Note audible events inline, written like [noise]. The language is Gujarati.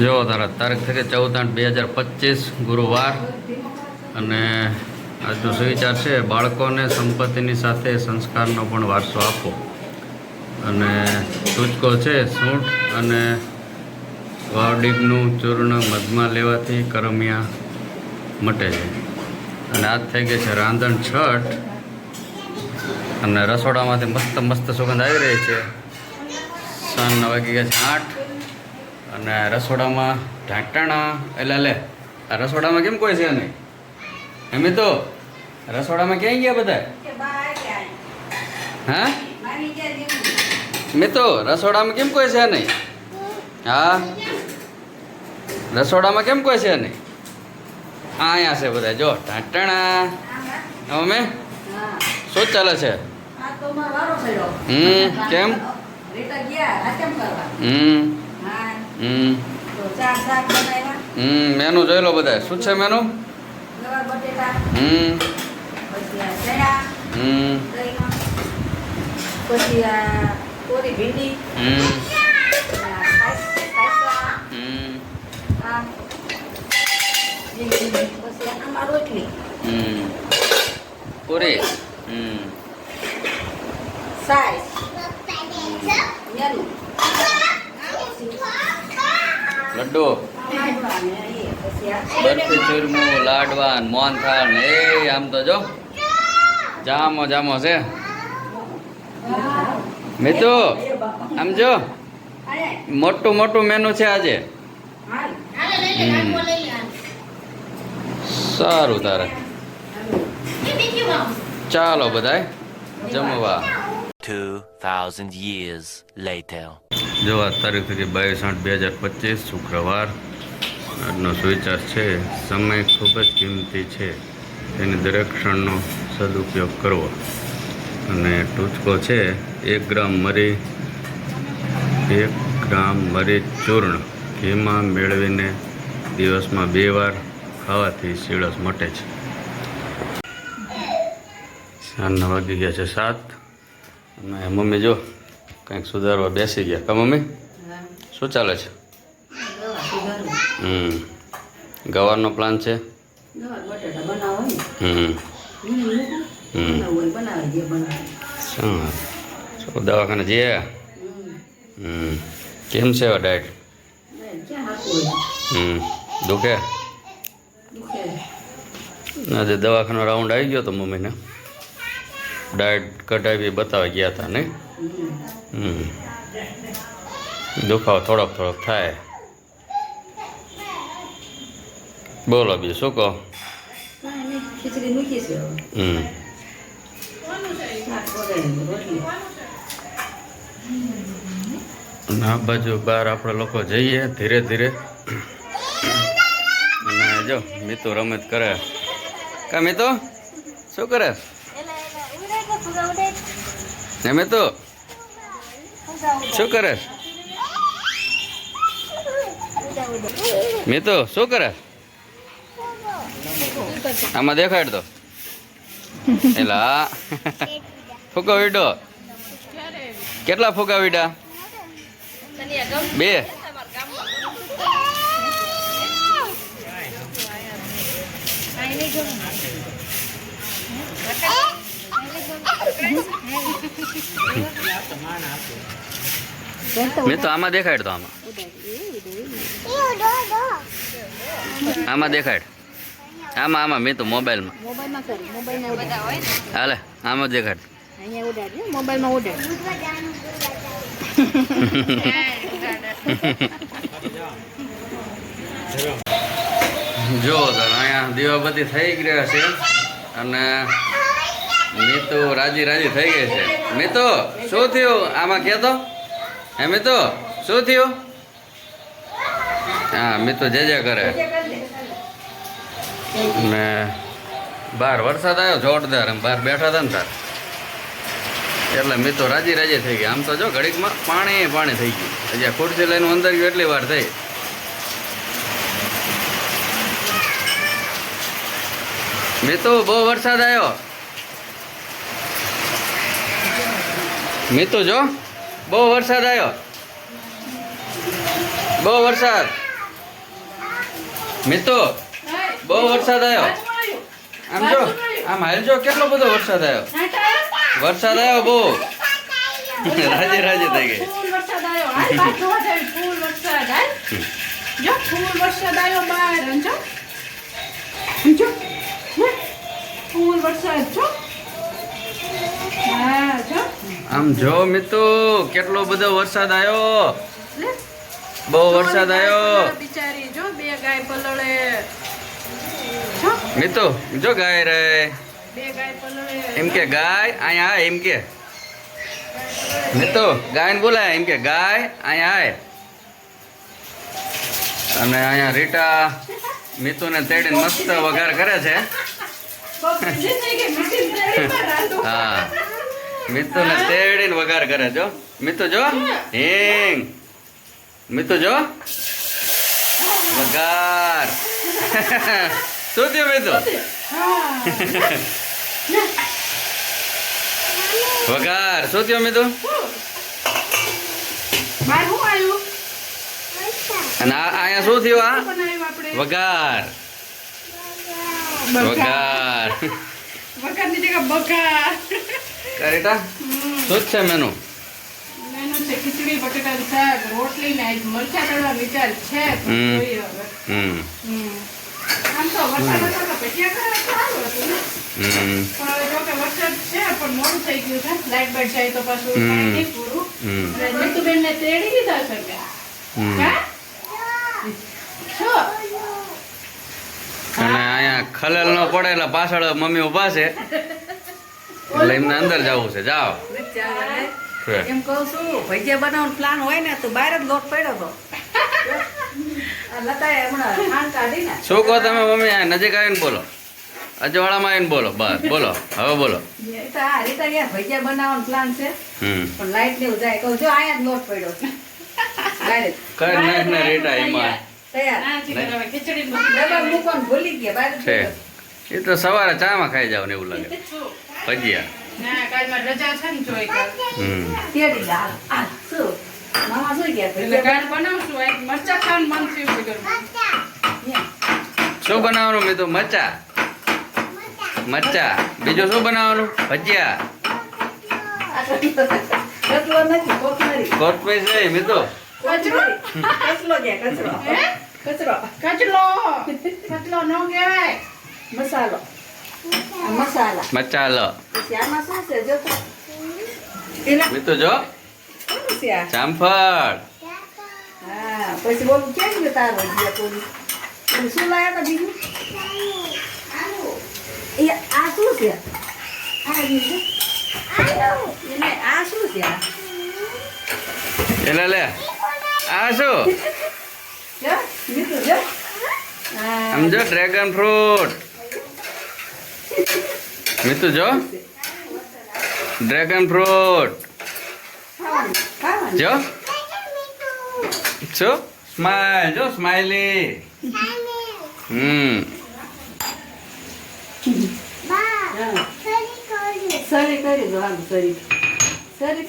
જો, તારા તારીખ થઈ ચૌદ આઠ બે હજાર પચીસ, ગુરુવાર. અને આજનો સુવિચાર છે, બાળકોને સંપત્તિની સાથે સંસ્કારનો પણ વારસો આપો. અને ટૂચકો છે, સૂંઠ અને વાવડીગનું ચૂર્ણ મધમાં લેવાથી કરમિયા મટે છે. અને આજ થઈ ગઈ છે રાંધણ છઠ. અને રસોડામાંથી મસ્ત મસ્ત સુગંધ આવી રહી છે. સાંજના વાગી ગયા છે આઠ. અને રસોડામાં ઢાંકટાણા એટલે લે આ રસોડામાં કેમ કોઈ છે નહીં? એમ તો રસોડામાં ક્યાંય ગયા બધા? હા? મેં તો રસોડામાં કેમ કોઈ છે નહીં? હા? રસોડામાં કેમ કોઈ છે નહીં? હા અહીંયા છે બધા જો ઢાંકટાણા અમે શું ચાલે છે? હમ કેમ? હમ. હમ. હમ મેનુ જોઈ લો બધા શું છે મેનુ? હમ. હમ. પછી આ કોરી ભીંડી. હમ. પૂરી સાઈઝ મેનું લડ્ડુ. બરફી ચૂરમું લાડવાન મોહનથાળ. એ આમ તો જો. જામો જામો છે. મિતુ આમ જો. મોટું મોટું મેનુ છે આજે. સારું તારે. ચાલો બધાય જમવા. 2,000 years later. જો આ તારીખ થઈ બાવીસ આઠ બે હજાર પચીસ શુક્રવાર. આજનો સુવિચાર છે સમય ખૂબ જ કિંમતી છે. તેની દરેક ક્ષણનો સદુપયોગ કરવો. અને ટૂચકો છે એક ગ્રામ મરી એક ગ્રામ મરી ચૂર્ણ ઘીમાં મેળવીને દિવસમાં બે વાર ખાવાથી શીળસ મટે છે. સાંજના વાગી ગયા છે સાત. અને મમ્મી જો કંઈક સુધારવા બેસી ગયા. કા મમ્મી? શું ચાલે છે? હમ. ગવારનો પ્લાન છે? હમ. હમ, શું દવાખાને જઈએ હમ. કેમ છે ડાયટ હમ. દુખે? દુખે. આજે દવાખાનો રાઉન્ડ આવી ગયો તો મમ્મીને. ડાયટ કઢાવી બતાવી ગયા હતા નહીં દુખાવો થોડોક થોડોક થાય. બોલો બીજું શું કહો. હમ. આ બાજુ બહાર આપણે લોકો જઈએ ધીરે ધીરે. અને જો મિતુ રમત કરે. કા મિતુ? શું કરે? હે તો? શું કરે? મિતુ, શું કરે? આમાં દેખાડ તો એલા. ફૂકો વીડો કેટલા ફૂકા વીડા બે. મેં તો આમાં દેખાડ તો આમાં. આમાં દેખાડ. આમાં આમાં, મેં તો મોબાઈલમાં. હાલે, આમાં દેખાડ. મોબાઈલમાં [laughs] ઉડાડ જો અહીંયા દીવાબત્તી થઈ ગયા છે અને મિતુ રાજી રાજી થઈ ગઈ છે. મિતુ, શું થયું? આમાં કહેતો? હે મિતુ, શું થયું? હા, મિતુ જે જે કરે. ને બહાર વરસાદ આવ્યો, જોરદાર એમ. બહાર બેઠા હતા ને તાર. એટલે મિતુ રાજી રાજી થઈ ગયા આમ તો જો ઘડીકમાં પાણી પાણી થઈ ગયું. હજી ખુરશી લઈને અંદર ગયું એટલી વાર થઈ. મિતુ, બહુ વરસાદ આવ્યો. મિતુ જો, બહુ વરસાદ આવ્યો બહુ વરસાદ. મિતુ બહુ વરસાદ આવ્યો આમ જો, આમ હાલજો કેટલો બધો વરસાદ આવ્યો વરસાદ આવ્યો બહુ. રાજી રાજી થઈ ગઈ. ફૂલ વરસાદ હાલ હાલ. જો. આમ જો આમ જો હે? ફૂલ વરસાદ જો હા જો આમ જો મિતુ કેટલો બધો વરસાદ આવ્યો બહુ વરસાદ આવ્યો બિચારી જો બે ગાય પલળે. જો. મિતુ જો ગાય રે. બે ગાય પલળે. એમ કે ગાય અહીંયા આય એમ કે. મિતુ ગાય ને બોલાય એમ કે ગાય અહીંયા આય. અને અહીંયા રીટા મિતુને તેડીને મસ્ત વઘાર કરે છે. હા મિતુને તેડીને વઘાર કરે જો મિતુ જો હિંગ મિતુ જો વઘાર શું થયું મિતુ વઘાર શું થયું મિતુ અને અહીંયા શું થયું આ વઘાર વગાર વઘાર બઘાર. વઘાર વઘારની જગ્યાએ બઘાર. કરીટા શું છે મેનુ મેનુ છે ખીચડી બટેટાનું શાક રોટલી ને આજ તળવા વિચાર છે હમ. જોઈએ હવે. હમ હમ. આમ તો વરસાદ હતો તો કરે સારું હતું હમ પણ જો કે વરસાદ છે પણ મોડું થઈ ગયું છે લાઈટ બાઈટ જાય તો પાછું પૂરું હમ અને નીતુબેનને તેડી દીધા છે હા? છો? અને અહીંયા ખલેલ ન પડે એટલે પાછળ મમ્મી ઊભા છે. એટલે એમને અંદર જવું છે. જાઓ. એમ કહું છું ભજીયા બનાવવાનો પ્લાન હોય ને તો બહાર જ લોટ પડ્યો તો. આ લતાએ હમણાં ખાંડ કાઢી ને. શું કહો તમે મમ્મી? નજીક આવીને બોલો. અજવાળામાં આવીને બોલો. બસ બોલો. હવે બોલો. ભજીયા બનાવવાનો પ્લાન છે. પણ લાઈટ ને જાય. કહું જો અહીંયા જ લોટ પડ્યો. [laughs] કઈ નાખ ને રેટા એમાં. એ તો સવારે ચામાં ખાઈ જાવ ને એવું લાગે. શું? ભજીયા. ના કાલમાં રજા છે ને જોઈ કાલ. હમ. તેડી જા. આ શું? બનાવવાનું મેં તો? મચા મચા બીજું શું બનાવવાનું? ભજીયા. કચરો કચરો કોથમરી. છે મેં તો. કચરો કચરો? છે કચરો? કચરો. કચલો કચલો ન કહેવાય. મસાલો. મસાલા. મરચા લો પછી આમાં શું છે? જો તો. જો. જામફળ. હા પછી બોલું કેમ કે તાર પૂરી અને શું લાયા તા બીજું? એ આ શું છે? આ બીજું? આ શું છે? આ એટલે લે. આ શું? જો બીજું જો આ આમ જો. ડ્રેગન ફ્રૂટ મિતુ જો. ડ્રેગન ફ્રૂટ જો. શું સ્માઈલ જો સ્માઈલી હમ. સરી કરી દો સરી સરી